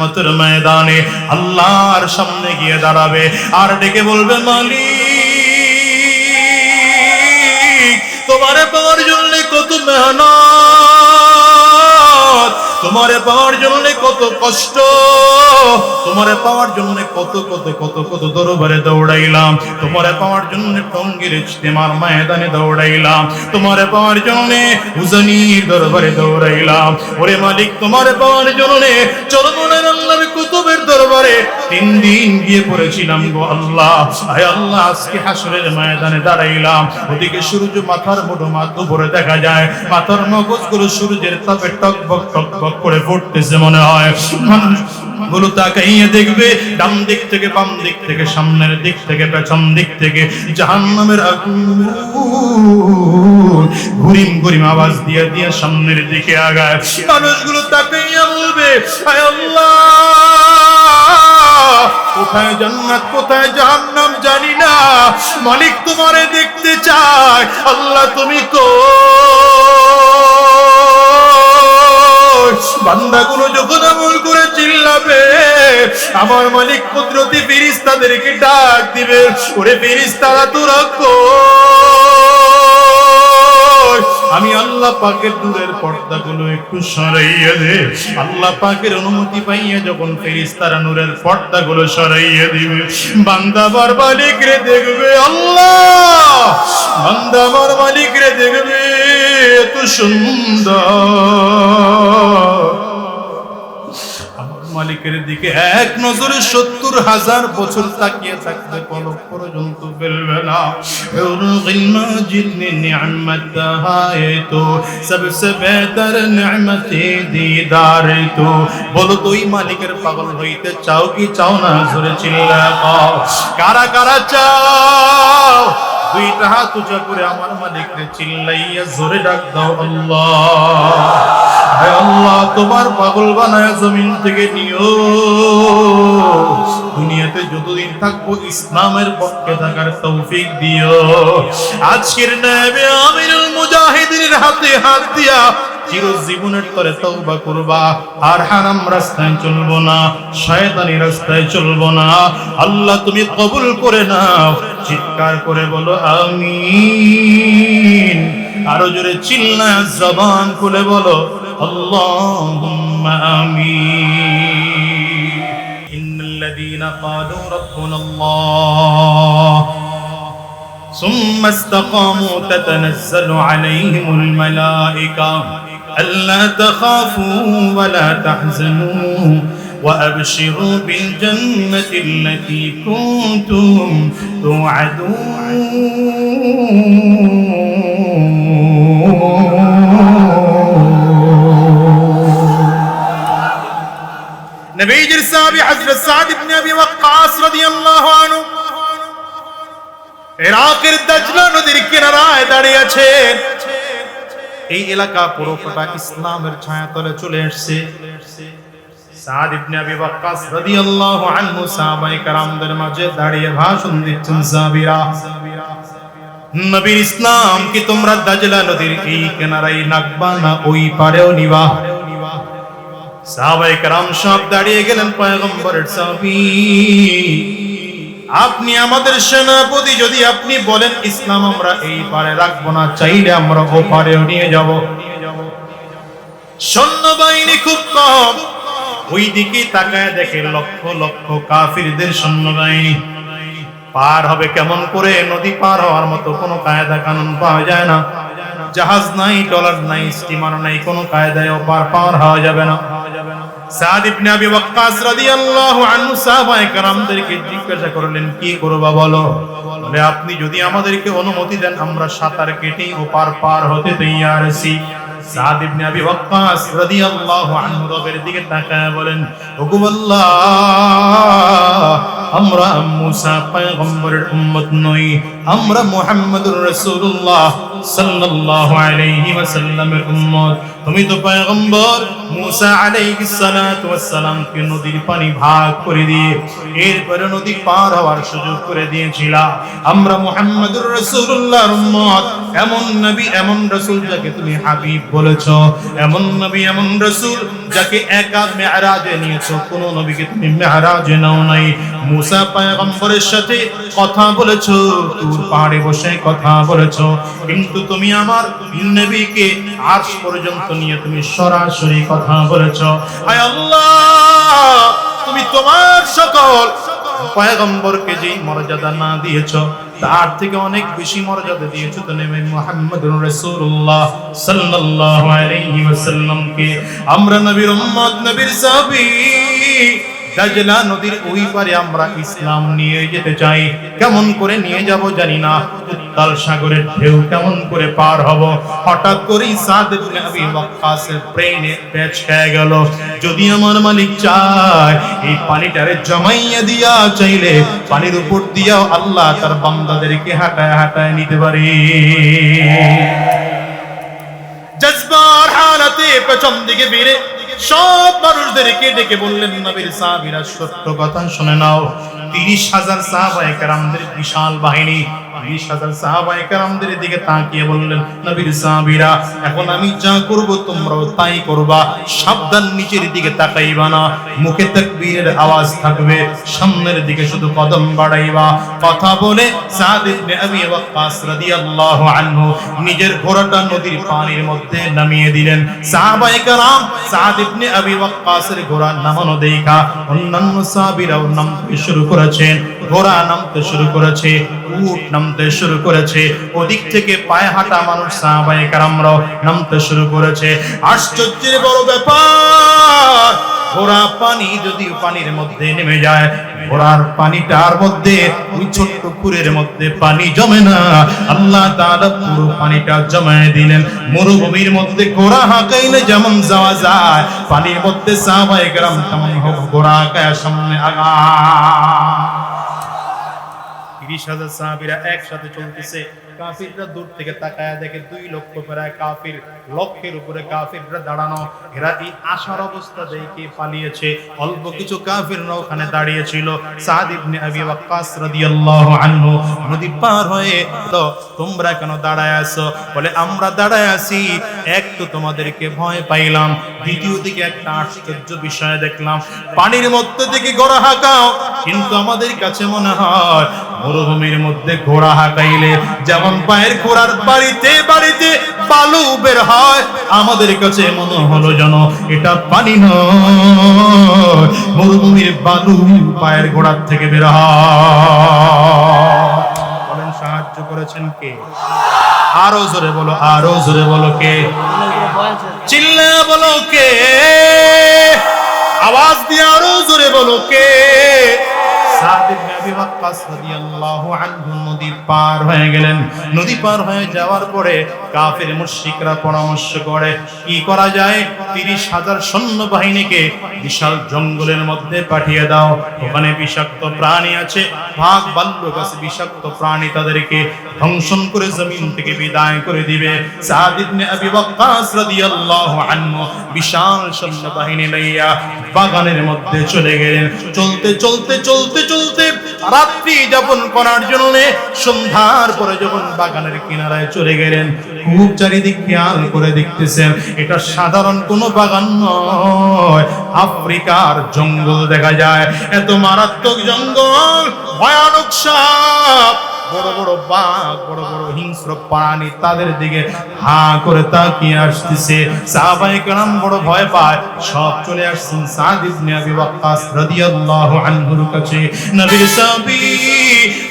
কিয়ামতের ময়দানে আল্লাহর সামনে গিয়ে দাঁড়াবে আর ডেকে বলবে, মালিক, তোমারে পাওয়ার জন্য কত মেহনত তোমারে পাওয়ার জন্য কত কষ্ট। তোমারে পাওয়ার জন্য কত কত কত কত দরবারে দৌড়াইলাম। তোমারে পাওয়ার জন্য টঙ্গির ইজতেমার ময়দানে দৌড়াইলাম। তোমারে পাওয়ার জন্য উজানির দরবারে দৌড়াইলাম। ওরে মালিক, তোমারে পাওয়ার জন্য চরমনের তিন দিন গিয়ে পড়েছিলাম গো আল্লাহ। আয় আল্লাহ, আজকে হাসরের ময়দানে দাঁড়াইলাম। ওদিকে সূর্য মাথার উপরে দেখা যায়। মাথার সূর্যের করে মনে হয়। গুলো তাকাইয়ে দেখবে, ডান দিক থেকে বাম দিক থেকে, সামনের দিক থেকে, পেছন দিক থেকে, জাহান্নামের আগুন। ঘুরিম ঘুরিম আওয়াজ দিয়ে দিয়ে সামনের দিকে আগায়। মানুষগুলো তাকাইয়া বলবে আল্লাহ! কোথায় জান্নাত, কোথায় জাহান্নাম জানি না। মালিক তোমারে দেখতে চায়, আল্লাহ তুমি কো বান্দাগুলো যখন আমল করে চিল্লাবে, আমার মালিক কুদরতি ফিরিস্তাদেরকে ডাক দিবে, ওরে ফিরিস্তারা তোরা কই? আমি আল্লাহ পাকের দূরের পর্দাগুলো একটু সরাইয়া দে। আল্লাহ পাকের অনুমতি পাইয়া যখন ফেরিস্তারা নূরের পর্দাগুলো সরাইয়া দিবে, বান্দা বার মালিক রে দেখবে, আল্লাহ! বান্দা বার মালিক রে দেখবে, এত সুন্দর। মালিকের দিকে এক নজরে সত্তর হাজার বছর তাকিয়ে থাকতে পলক পর্যন্ত ফেলবে না। বলো তুই মালিকের পাগল হইতে চাও কি চাও না? জোরে চিল্লা কারা কারা চাও? দুইটা হাত উঁচা করে আমার মালিককে চিল্লাইয়া জোরে ডাক দাও, আল্লাহ। আল্লাহ, তোমার পাগল বানায় জমিন থেকে নিও। দুনিয়াতে যতদিন থাকব ইসলামের পক্ষে থাকার তৌফিক দিও। আজকের নেবে আমিরুল মুজাহিদের হাতে হাত দিয়া চিরজীবনের তরে তওবা করবা আর হারাম রাস্তায় চলবো না শয়তানি রাস্তায় চলবো না আল্লাহ তুমি কবুল করে নাও চিৎকার করে বলো আমিন আরো জোরে চিল্লা জবান খুলে বলো আল্লাহুম্মা আমিন ইন্নাল্লাযীনা ক্বালু রাব্বুনা আল্লাহ ثم استقاموا تتنزل عليهم الملائكة ألا تخافوا ولا تحزنوا وأبشروا بالجنة التي كنتم توعدون নবীজির সাহাবী হযরত সাদ ইবনে আবি ওয়াক্কাস রাদিয়াল্লাহু আনহু ইরাকের দাজলা নদীর কিনারায় দাঁড়িয়ে আছেন এই এলাকা পুরোটা ইসলামের ছায়াতলে চলে এসেছে। সাদ ইবনে আবি ওয়াক্কাস রাদিয়াল্লাহু আনহু সাহাবায়ে কেরামদের মাঝে দাঁড়িয়ে ভাষণ দিচ্ছেন সাহাবীরা। নবীর ইসলাম কি তোমরা দাজলা নদীর এই কিনারায় নাকবা না ওই পারেও নিবা? সাহাবায়ে কেরাম সব দাঁড়িয়ে গেলেন পয়গম্বরের সাহাবী। আপনি আমাদের সেনাপতি, যদি আপনি বলেন, ইসলাম আমরা এই পারে রাখব না, চাইলে আমরা ও পারেও নিয়ে যাব। সৈন্যবাহিনী খুব কম। ওই দিকে তাকায় দেখে লক্ষ লক্ষ কাফিরদের সৈন্যবাহিনী। পার হবে কেমন করে? নদী পার হওয়ার মতো কোনো কায়দা কানুন পাওয়া যায় না। জাহাজ নাই, ডলার নাই, স্টিমার নাই, কোনো কায়দায় পার পার হওয়া যাবে না। সাদ ইবনে আবি ওয়াক্কাস রাদিয়াল্লাহু আনহু সাহাবায়ে কেরামদেরকে জিজ্ঞাসা করলেন, কি করবা বলো? বলে, আপনি যদি আমাদেরকে অনুমতি দেন, আমরা সাঁতার কেটে ওপার পার হতে তৈয়ার আছি। সাদ ইবনে আবি ওয়াক্কাস রাদিয়াল্লাহু আনহু রবের দিকে তাকায় বলেন হুকুম আমরা মুসা, পয়গম্বরের উম্মত নই, আমরা মুহাম্মদুর রাসূলুল্লাহ। আলাইহি তুমি তো পয়গম্বর মুসা আলাইহিস সালাতু ওয়াসসালামকে নদীর পানি ভাগ করে দিয়ে নদী পার হওয়ার সুযোগ করে দিয়েছিলা। আমরা মুহাম্মদুর রাসূলুল্লাহর উম্মত। এমন নবী, এমন রাসূল যাকে তুমি হাবিব বলেছ। এমন নবী, এমন রাসূল যাকে একা নিয়েছো। কোন নবীকে তুমি মেরাজে নাও নাই। মুসা পয়গম্বরের সাথে কথা বলেছ, তুর পাহাড়ে বসে কথা বলেছ। তুমি আমার নবীকে আরশ পর্যন্ত নিয়ে তুমি সরাসরি কথা বলেছ। হায় আল্লাহ, তুমি তোমার সকল পয়গম্বরকে যেই মর্যাদা না দিয়েছ, তার থেকে অনেক বেশি মর্যাদা দিয়েছ তো নেমে মুহাম্মদুর রাসূলুল্লাহ সাল্লাল্লাহু আলাইহি ওয়াসাল্লামকে। আমরা নবীর উম্মত, নবীর সাহাবী। দাজলা নদীর ওই পারে আমরা ইসলাম নিয়ে যেতে চাই। কেমন করে নিয়ে যাব জানি না। উত্তাল সাগরের ঢেউ কেমন করে পার হব? হঠাৎ করে সাদ ইবনে আবি ওয়াক্কাসের ব্রেনে প্যাচ খেয়ে গেল। যদি আমার মালিক চায়, এই পানিটারে জমাইয়া দিয়া চাইলে পানির উপর দিয়াও আল্লাহ তার বান্দাদেরকে হাঁটায় হাঁটায় নিতে পারে। জজবার হালাতে পেছন দিকে বেড়ে সব মানুষদেরকে ডেকে বললেন, নবীর সাহাবীরা সত্য কথা শুনে নাও। তিরিশ হাজার সাহাবায়ে কেরামদের বিশাল বাহিনী তিরিশ হাজার দিকে তাকিয়ে বললেন, নবীর এখন আমি যা করব তোমরাও তাই করবা। সাবধান নিচের দিকে তাকাইবা না। মুখে তাকবীরের আওয়াজ থাকবে। সামনের দিকে শুধু কদম বাড়াইবা। কথা বলে সাদ ইবনে আবি ওয়াক্কাস রাদিয়াল্লাহু আনহু নিজের ঘোড়াটা নদীর পানির মধ্যে নামিয়ে দিলেন। সাদ ইবনে আবি ওয়াক্কাসের ঘোড়া নামানো দেখা। অন্যান্য সাহাবীরাও নামতে শুরু করেছেন। ঘোড়া নামতে শুরু করেছে। উট নামতে শুরু করেছে। ওদিক থেকে পায়ে হাঁটা মানুষ সাহাবায়ে কেরামরাও নামতে শুরু করেছে। আশ্চর্যের বড় ব্যাপার, ঘোড়া পানি যদি পানির মধ্যে নেমে যায়, ঘোড়ার পানিটার মধ্যে, ওই ছোট্ট পুরের মধ্যে পানি জমে না। আল্লাহ তাআলা পুরো পানিটা জমায়ে দিলেন। মরুভূমির মধ্যে ঘোড়া হাঁকাইলে যেমন যাওয়া যায়, পানির মধ্যে সাহাবায়ে কেরাম তেমন হোক ঘোড়া হাঁকায় সামনে আগা তিরিশ হাজার সাহাবিরা একসাথে চলতেছে। কাফিররা দূর থেকে তাকায় দেখে দুই লক্ষ প্রায় কাফির উপরে কাফিররা দাঁড়ানো। এরা এই আশার অবস্থা দেখে পালিয়েছে। অল্প কিছু ওখানে দাঁড়িয়েছিল। সাদ ইবনে আবি ওয়াক্কাস রাদিয়াল্লাহু আনহু নদী পার হয়ে, তো তোমরা কেন দাঁড়ায় আছো? বলে, আমরা দাঁড়ায় আছি। এক তো তোমাদেরকে ভয় পাইলাম। দ্বিতীয় দিকে একটা আশ্চর্য বিষয় দেখলাম। পানির মধ্যে থেকে গড়া হাঁকাও, কিন্তু আমাদের কাছে মনে হয় মরুভূমির মধ্যে ঘোড়া হাঁকাইলে যেমন পায়ের ঘোড়ার বাড়িতে বাড়িতে বালু বের হয়, আমাদের কাছে মনে হলো যেন এটা পানি নয়। মরুভূমির বালু পায়ের ঘোড়ার থেকে বের হয়। সাহায্য করেছেন কে? আরও জোরে বলো, আরও জোরে বলো কে? চিল্লা বলো কে? আওয়াজ দিয়ে আরও জোরে বলো কে? নদী পার হয়ে গেলেন। নদী পার হয়ে যাওয়ার পরে কাফির পরামর্শ করে, কি করা যায়? তিরিশ হাজার সৈন্য বাহিনীকে বিশাল জঙ্গলের মধ্যে পাঠিয়ে দাও। ওখানে বিষাক্ত প্রাণী আছে। ভাগ বাল্যক আছে বিষাক্ত প্রাণী তাদেরকে ধ্বংসন করে জমিন থেকে বিদায় করে দিবে। বিশাল সৈন্য বাহিনী লইয়া বাগানের মধ্যে চলে গেলেন। চলতে চলতে চলতে চলতে রাত্রি যাপন করার জন্য সন্ধ্যার পরে যখন বাগানের কিনারায় চলে গেলেন, খুব চারিদিক খেয়াল করে দেখতেছেন, এটা সাধারণ কোনো বাগান নয়। আফ্রিকার জঙ্গল দেখা যায়। এত মারাত্মক জঙ্গল, ভয়ানক সাপ। বড় বড় বাঘ, বড় বড় হিংস্র প্রাণী তাদের দিকে হা করে তাকিয়ে আসতেছে। সাহাবায়ে কেরাম বড় ভয় পায়। সব চলে আসছেন সাদ ইবনে আবি ওয়াক্কাস রাদিয়াল্লাহু আনহুর কাছে। নবীর সাহাবী,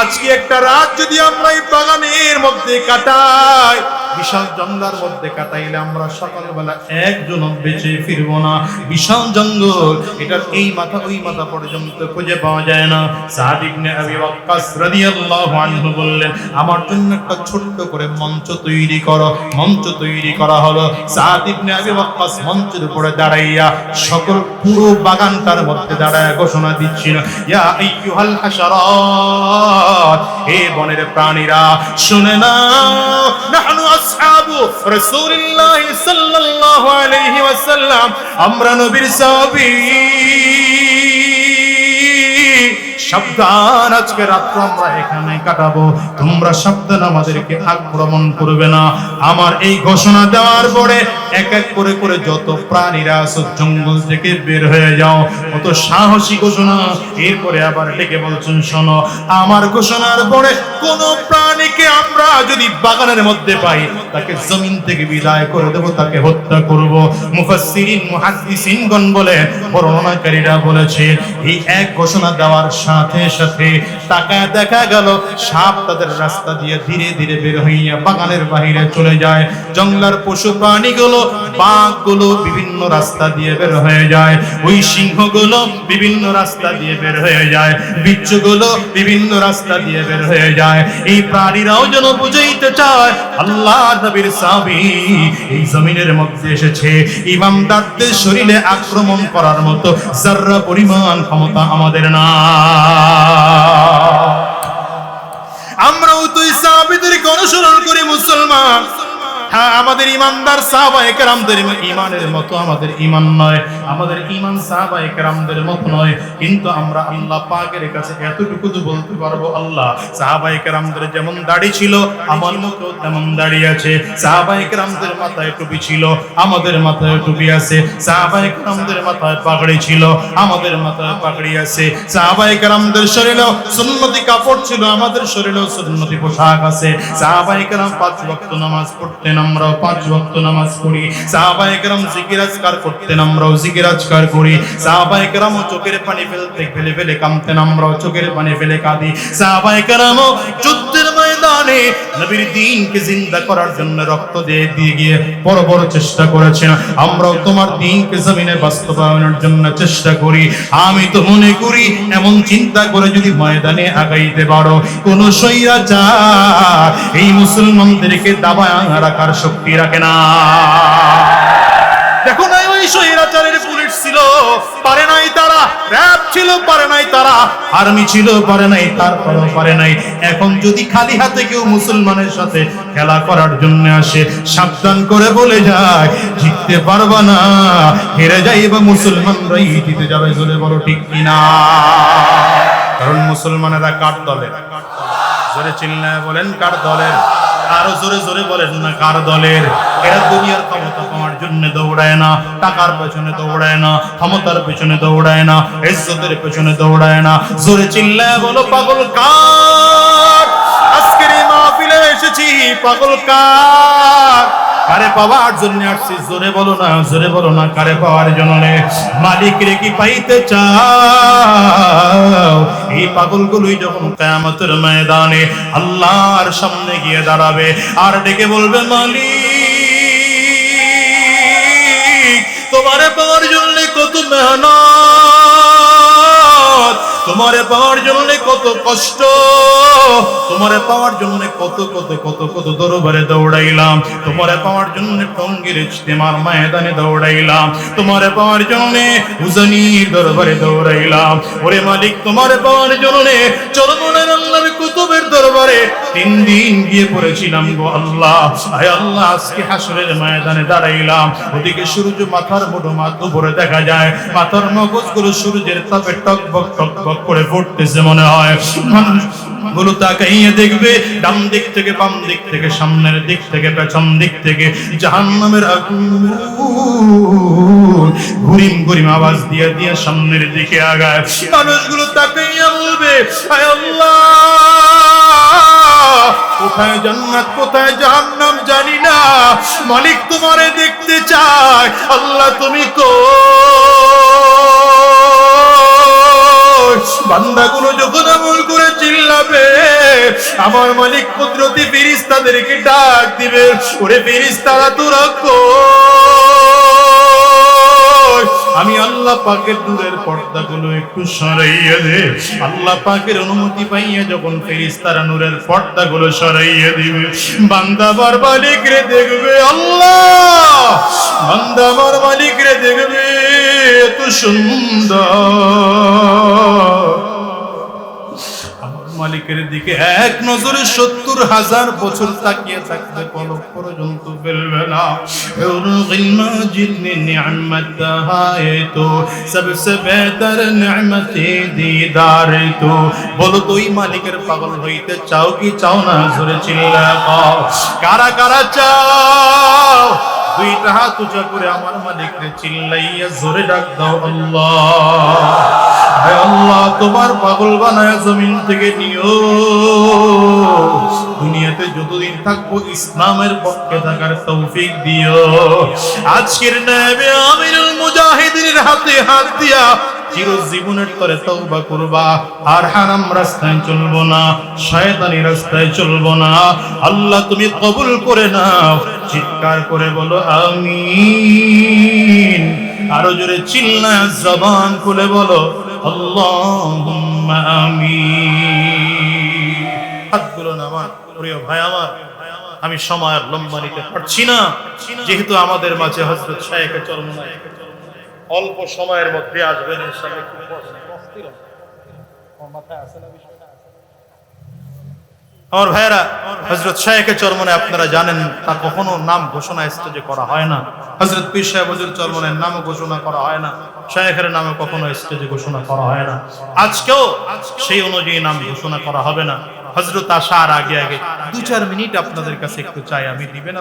আজকে একটা রাত যদি আমরা এই বাগানের মধ্যে কাটাই বিশাল জঙ্গলার মধ্যে কাটাইলে আমরা সকালবেলা একজন বেঁচে ফিরবো না। বিশাল জঙ্গল, এটার এই মাথা ওই মাথা পর্যন্ত খুঁজে পাওয়া যায় না। সাদ ইবনে আবি ওয়াক্কাস রাদিয়াল্লাহু আনহু বললেন, আমার জন্য একটা ছোট্ট করে মঞ্চ তৈরি করো। মঞ্চ তৈরি করা হলো। সাদ ইবনে আবি ওয়াক্কাস মঞ্চের উপরে দাঁড়াইয়া সকল পুরো বাগানটার মধ্যে দাঁড়ায় ঘোষণা দিচ্ছিল, ইয়া আইয়ুহাল হাশারাত, হে বনের প্রাণীরা, শুনে নাও। নাহনু আসহাবু রাসূলিল্লাহি সাল্লাল্লাহু আলাইহি ওয়াসাল্লাম। আমরা নবীর সাহাবী। আজকে আমরা এখানে কাটাবো। তোমরা আমাদেরকে আক্রমণ করবে না। আমার এই ঘোষণা দেওয়ার পরে এক এক করে করে যত প্রাণীরা আছো, জঙ্গল থেকে বের হয়ে যাও। কত সাহসী ঘোষণা। এরপরে আবার ডেকে বলছেন, শোনো, আমার ঘোষণার পরে কোন আমরা যদি বাগানের মধ্যে পাই, তাকে জমিন থেকে বিদায় করে দেব, তাকে হত্যা করব। মুফাসসিরিন, মুহাদ্দিসিনগণ বলে, বর্ণনাকারীরা বলেছে, এই এক ঘোষণা দেওয়ার সাথে সাথে তাকায় দেখা গেল, সাপ তাদের রাস্তা দিয়ে ধীরে ধীরে বের হইয়া বাগানের বাহিরে চলে যায়। জঙ্গলার পশু প্রাণীগুলো, বাঘগুলো বিভিন্ন রাস্তা দিয়ে বের হয়ে যায়। ওই সিংহগুলো বিভিন্ন রাস্তা দিয়ে বের হয়ে যায়। বিচ্ছুগুলো বিভিন্ন রাস্তা দিয়ে বের হয়ে যায়। এই প্রাণীরাও যেন বুঝাইতে চায় আল্লাহ নবীর সাবি এই জমিনের মধ্যে এসেছে ইমামদারদের শরীরে আক্রমণ করার মতো জাররা পরিমাণ ক্ষমতা আমাদের না। আমরাও তুই সাহাবীদেরকে অনুসরণ করি মুসলমান। হ্যাঁ আমাদের ইমানদার সাহাবা একরামদের ইমানের মতো আমাদের ইমান নয়। আমাদের ইমান সাহাবা একরামদের মতো নয়। কিন্তু আমরা আল্লাহ পাকের কাছে এতটুকু তো বলতে পারব, আল্লাহ সাহাবা একরামদের যেমন দাড়ি ছিল, আমার মতো তেমন দাড়ি আছে। সাহাবা একরামদের মাথায় টুপি ছিল, আমাদের মাথায় টুপি আছে। সাহাবা একরামদের মাথায় পাগড়ি ছিল, আমাদের মাথায় পাগড়ি আছে। সাহাবা একরামদের শরীরেও সুন্নতি কাপড় ছিল, আমাদের শরীরেও সুন্নতি পোশাক আছে। সাহাবা একরাম পাঁচ ওয়াক্ত নামাজ পড়তেন আমরাও পাঁচ ভক্ত নামাজ পড়ি। সাহাবা একরাম জিকির আজকার করতেন, আমরাও জিকির আজকার করি। সাহাবা একরাম চোখের পানি ফেলতে ফেলে ফেলে কামতেন আমরাও চোখের পানি ফেলে কাঁদি। সাহাবা একরাম যুদ্ধের ময়দানে নবীর দিনকে জিন্দা করার জন্য রক্ত দিয়ে দিয়ে গিয়ে বড় বড় চেষ্টা করেছেন। আমরাও তোমার দিনকে জমিনে বাস্তবায়নের জন্য চেষ্টা করি। আমি তো মনে করি, এমন চিন্তা করে যদি ময়দানে আগাইতে পারো, কোন সৈরাচার এই মুসলমানদেরকে দাবায় রাখার শক্তি রাখে না। দেখো না ওই স্বৈরাচারের পুলিশ পারে নাই তারা র‍্যাব ছিল, পারে নাই তারা আর্মি ছিল, পারে নাই, তারপরও পারে নাই। এখন যদি খালি হাতে কেউ মুসলমানের সাথে খেলা করার জন্য আসে, সাবধান করে বলে যায়, জিততে পারবা না, হেরে যাইবা মুসলমানরাই, জিতে যাবে জোরে বলো ঠিক কিনা? কারণ মুসলমানেরা কার দলের জোরে চিল্লায় বলেন, কার দলের? আরও জোরে জোরে বলেন না, কার দলের? এরা দুনিয়ার ক্ষমতা জন্য দৌড়ায় না, টাকার পেছনে দৌড়ায় না, ক্ষমতার পেছনে দৌড়ায় না, ইজ্জতের পেছনে দৌড়ায় না। জোরে চিল্লায় বলো, পাগল কার আজকের এই মাহফিলে এসেছি, পাগল কার কারে পাওয়ার জন্য আসছি, জোরে বলো না, জোরে বলো না, কারে পাওয়ার জন্য? মালিক রে কি পাইতে চাও? এই পাগলগুলোই যখন কিয়ামতের ময়দানে আল্লাহর সামনে গিয়ে দাঁড়াবে, আর ডেকে বলবে, মালিক তোমারে পাওয়ার জন্য কত মেহনত। তোমারে পাওয়ার জন্য কত কষ্ট। তোমারে পাওয়ার জন্য কত কত কত কত দরবারে দৌড়াইলাম। তোমারে পাওয়ার জন্য টঙ্গির ইজতেমার ময়দানে দৌড়াইলাম। তোমারে পাওয়ার জন্য হুজনির দরবারে দৌড়াইলাম। ওরে মালিক, তোমারে পাওয়ার জন্য চরমনের আল্লাহর কুতুবের দরবারে তিন দিন গিয়ে পড়েছিলাম গো আল্লাহ। আয় আল্লাহ, আজকে হাসরের ময়দানে দাঁড়াইলাম। ওদিকে সূর্য মাথার মুঠো মাথ উপরে দেখা যায়। মাথার মগজগুলো সূর্যের তাপে টকবক টকবক করে পড়তেছে মনে হয়। মানুষগুলো তাকাইয়ে দেখবে, ডান দিক থেকে বাম দিক থেকে, সামনের দিক থেকে, পেছন দিক থেকে, জাহান্নামের আগুন। ঘুরিম ঘুরিম আওয়াজ দিয়ে দিয়ে সামনের দিকে আগায়। মানুষগুলো তাকাইয়া বলবে, আয় আল্লাহ, কোথায় জান্নাত, কোথায় জাহান্নাম জানি না। মালিক তোমারে দেখতে চায়, আল্লাহ তুমি কো বান্দাগুলো যখন আমল করে চিল্লাবে, আমার মালিক কুদরতি ফেরেশতাদেরকে ডাক দিবে, ওরে ফেরেশতারা তোরা কই আমি আল্লাহ পাকের দূরের পর্দাগুলো একটু সরাইয়া দে। আল্লাহ পাকের অনুমতি পাইয়া যখন ফেরেশতারা নূরের পর্দাগুলো সরাইয়া দিবে বান্দাবার মালিক রে দেখবে আল্লাহ। বান্দাবার মালিক রে দেখবে এত সুন্দর। মালিকের দিকে এক নজরে সত্তর হাজার বছর তাকিয়ে থাকতে পলক পর্যন্ত ফেলবে না। জিতনি দিদার তো। বলো তুই মালিকের পাগল হইতে চাও কি চাও না? জোরে চিল্লা কারা কারা চাও? দুইটা হাত উঁচা করে আমার মালিককে চিল্লাইয়া জোরে ডাক দাও, আল্লাহ। হে আল্লাহ, তোমার পাগল বানায় জমিন থেকে নিও। দুনিয়াতে যতদিন থাকব ইসলামের পক্ষে থাকার তৌফিক দিও। আজকের নেবে আমিরুল মুজাহিদিনের হাতে হাত দিয়া চিরজীবনের তরে তওবা করবা। আর হারাম রাস্তায় চলবো না, শয়তানি রাস্তায় চলবো না। আল্লাহ তুমি কবুল করে নাও, চিৎকার করে বলো, আমিন। আরও জোরে চিল্লা জবান খুলে বলো, আল্লাহুম্মা আমিন। হাতগুলো না আমার, প্রিয় ভাই আমার। আমি সময় আর লম্বা নিতে পারছি না, যেহেতু আমাদের মাঝে হজরত শাহেকে চরমনায় অল্প সময়ের মধ্যে আসবেন খুব আমার ভাইয়েরা হজরত শাহেকে চরমনে আপনারা জানেন তা কখনো নাম ঘোষণা স্টেজে করা হয় না। হজরত পীর সাহেব হজরত চরমনের নাম ঘোষণা করা হয় না। শাহেখের নামে কখনো স্টেজে ঘোষণা করা হয় না। আজকেও সেই অনুযায়ী নাম ঘোষণা করা হবে না। হজরত আসার আগে আগে দু চার মিনিট আপনাদের কাছে একটু চাই আমি দিবেন